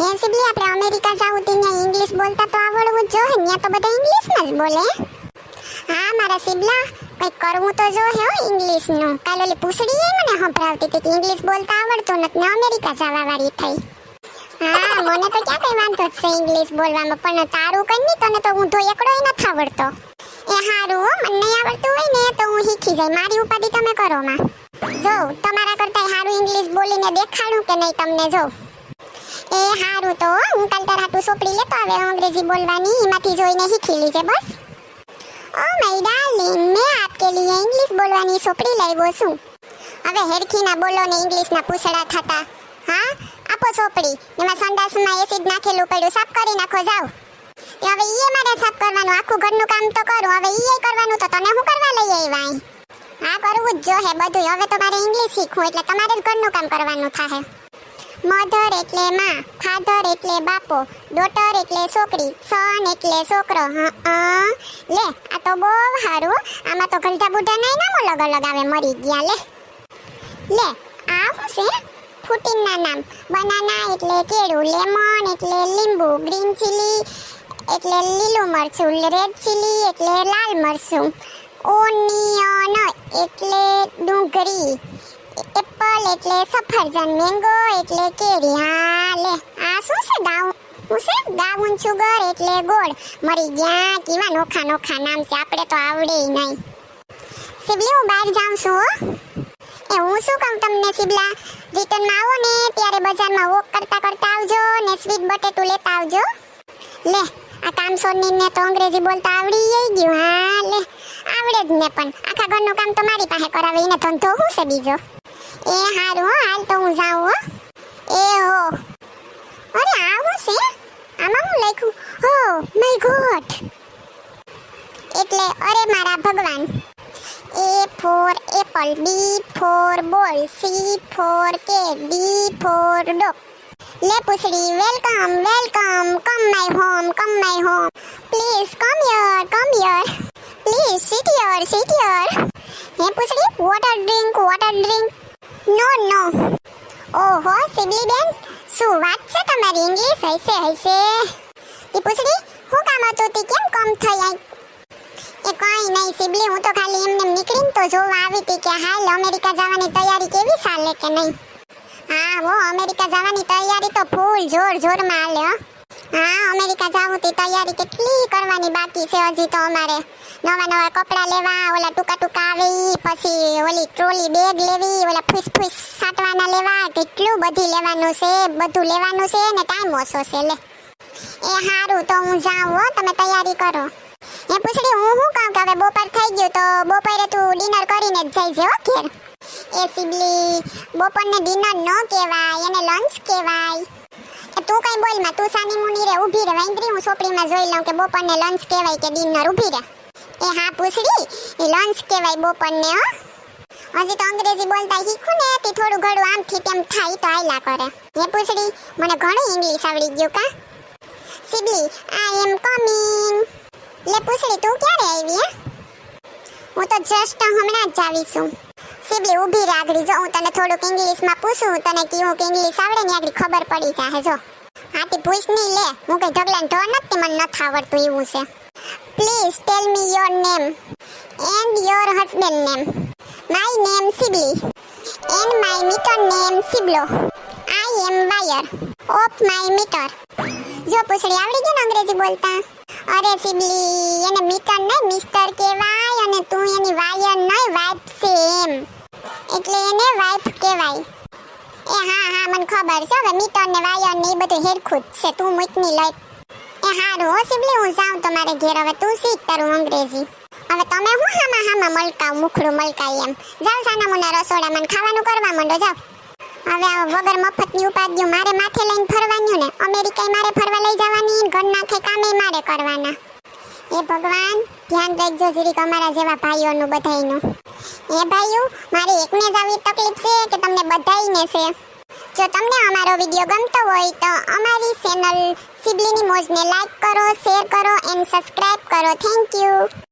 હે સિબલી આપણે અમેરિકા જાવું તે ત્યાં ઇંગ્લિશ બોલતા તો આવડવું જ જોઈએ ત્યાં તો બધા ઇંગ્લિશમાં જ બોલે હા મારા સિબલા કંઈક કરવું તો જો હે ઇંગ્લિશનું કાલે ઓલી પૂછડી એ મને સંભળાવતી હતી કે ઇંગ્લિશ બોલતા આવડતું નથી ને અમેરિકા જવા વાળી થઈ હા મને તો ક્યાં કઈ વાંધો જ છે ઇંગ્લિશ બોલવામાં પણ તારું કઈ નહીં તને તો ઊંધો એકડો નથી આવડતો એ હારું હો મને નહીં આવડતું હોય ને તો હું શીખી જાય મારી ઉપાધિ તમે કરો માં જો તમારા કરતા હારું ઇંગ્લિશ બોલીને દેખાડું કે નહીં તમને જો એ હારું તો હું કાલ તારા હાટુ સોપડી લેતો આવે અંગ્રેજી બોલવાની, એમાંથી જોઈને શીખી લીજે બસ. ઓ માય ડાર્લિંગ, મેં આપકે લીએ ઇંગ્લિશ બોલવાની સોપડી લાવ્યો છું. હવે હેરખીના બોલો ને ઇંગ્લિશના પૂછડા થતા. હા, આપો સોપડી, એમાં સંડાસમાં એસિડ નાખેલું પડ્યું, સાફ કરી નાખો, જાઓ. હવે ઈએ મારે સાફ કરવાનું, આખું ઘરનું કામ તો કરું, હવે ઈએ કરવાનું તો તને હું કરવા લઈ આવ્યા હા, કરવું જ જો હે બધું હવે તો મારે ઇંગ્લિશ શીખવું, એટલે તમારે જ ઘરનું કામ કરવાનું થાય મધર એટલે માં, ફાધર એટલે બાપો, ડોટર એટલે છોકરી, સન એટલે છોકરો, હા લે, આ તો બહુ સારું આમાં તો ઘલટા બુઢા નહીં નામ અલગ આવે, મરી ગયા, લે. લે, આ શું છે? ફૂટીનના નામ. બનાના એટલે કેળું, લેમન એટલે લીંબુ, ગ્રીન ચીલી એટલે લીલું મરચું, રેડ ચીલી એટલે લાલ મરચું, ઓનિયન એટલે ડુંગળી. એપલ એટલે સફરજન, મેંગો એટલે કેરી હા લે, આ શું છે ગાઉન શું છે ગાઉન સુગર એટલે ગોળ. મરી ગયા, કેવા નોખા નોખા નામ છે, આપણે તો આવડે નહીં. સિબલી હું બહાર જાઉં છું, હો. એ, હું શું કહું તમને સિબલા? રિટર્નમાં આવો ને, ત્યારે બજારમાં વોક કરતા કરતા આવજો ને સ્વીટ બટેટું લેતા આવજો. લે, આ કામસોની ને તો અંગ્રેજી બોલતા આવડી જઈ ગયું, હા, લે. આવડે જ ને પણ. આખા ઘરનું કામ તો મારી પાસે કરાવે, એને ધંધો શું છે બીજો? એ હારું હો હાલ તો હું જાઉં હો એ હો અરે આ શું છે આમાં હું લખ્યું હો માય ગોડ એટલે અરે મારા ભગવાન A for apple, B for ball, C for cat, D for dog. લે પૂછડી welcome welcome come my home come my home please come here come here please sit here sit here હે પૂછડી water drink water drink no no. ઓહો સિબલી બેન, શું વાત છે તમારી English હશે હશે ઈ પૂછડી, હું કામ હતું તે કેમ કમ થઈ આઈ? એ કઈ નહીં, સિબલી, હું તો ખાલી એમને નીકળીને તો જોવા આવી હતી કે હાલ અમેરિકા જવાની તૈયારી કેવી ચાલે કે નહીં? હા, હો, અમેરિકા જવાની તૈયારી તો ફૂલ જોર જોરમાં હાલે, હો. અમેરિકા જવું તે તૈયારી કેટલી કરવાની બાકી છે હજી તો અમારે. નવા નવા કપડાં લેવા, ઓલા ટૂંકા ટૂંકા આવે પછી ઓલી ટ્રોલી બેગ લેવી, ઓલા ફૂસ ફૂસ સાટવાના લેવા, કેટલું બધી લેવાનું છે, બધું લેવાનું છે ને ટાઈમ ઓછો છે, લે. એ સારું તો હું જાઉં હો, તમે તૈયારી કરો. એ પૂછડી, હું શું કહું કે હવે બપોર થઈ ગયું, તો બપોરે તું ડિનર કરીને જ જઈજે હો ઘેર. એ સિબલી, બપોરને ડિનર ન કહેવાય, એને લંચ કહેવાય. એ તું કઈ બોલમાં, તું સાની મુની રે, ઊભી રે, વેંદરી, હું સોપડીમાં જોઈ લઉં કે બપોરને લંચ કહેવાય કે ડિનર ઊભી રે. એ હા પૂછડી. એ લંચ કહેવાય બપોરને, હો. હજી તો અંગ્રેજી બોલતા શીખું ને, તે થોડું ઘણું આમથી તેમ થાય તો આયલા કરે. એ પૂછડી, મને ઘણું ઇંગ્લિશ આવડી ગયું કા? સિબલી આઈ એમ કમિંગ લે પૂછડી, તું ક્યારે આવી, હે? હું તો જસ્ટ હમણાં જ આવી છું. સિબલી, ઊભી આગળ. જો, હું તને થોડુંક ઇંગ્લિશમાં પૂછું તને કેવું કે ઇંગ્લિશ આવડે ને, આગળ ખબર પડી જાય. જો. હાથી પૂછ નહીં, લે. હું કઈ ઢગલા ઢોર નથી, મને નથી આવડતું એવું છે. Please tell me your name and your husband name my name Sibli and my meter name Siblo. I am wire of my meter. જો પૂછડી આવડી ગઈ ને અંગ્રેજી બોલતા? અરે સિબલી એને મીટર નહીં મિસ્ટર કહેવાય અને તું એની વાયર નહીં વાઇફ છે એમ. એટલે એને વાઇફ કહેવાય. એ હા હા, મને ખબર છે, હવે મીટર ને વાયર ને એ બધું હેરખું છે. તું મૂકની લઈ. હારું, હો સિબલી હું જાઉં તમારે ઘેર. હવે તું શીખ, તારું અંગ્રેજી. હવે તમે હું હામાં હામાં મલકાવ, મુખડું મલકાય એમ. જાવ સાના મુના રસોડામાં મને ખાવાનું કરવા માંડો જાવ હવે આ વગર મફતની ઉપાધિઓ મારે માથે લઈને ફરવાનું ને, અમેરિકાએ મારે ફરવા લઈ જવાની ઘરના કે કામે મારે કરવાના. એ ભગવાન, ધ્યાન રાખજો જરીક અમારા જેવા ભાઈઓનું, બધાયનું. એ ભાઈઓ, મારે એકને જ આવી તકલીફ છે કે તમને બધાયને છે? જો તમને અમારો વીડિયો ગમતો હોય તો અમારી ચેનલ સિબલીની મોજને લાઈક કરો, શેર કરો, એન્ડ સબસ્ક્રાઇબ કરો. Thank you.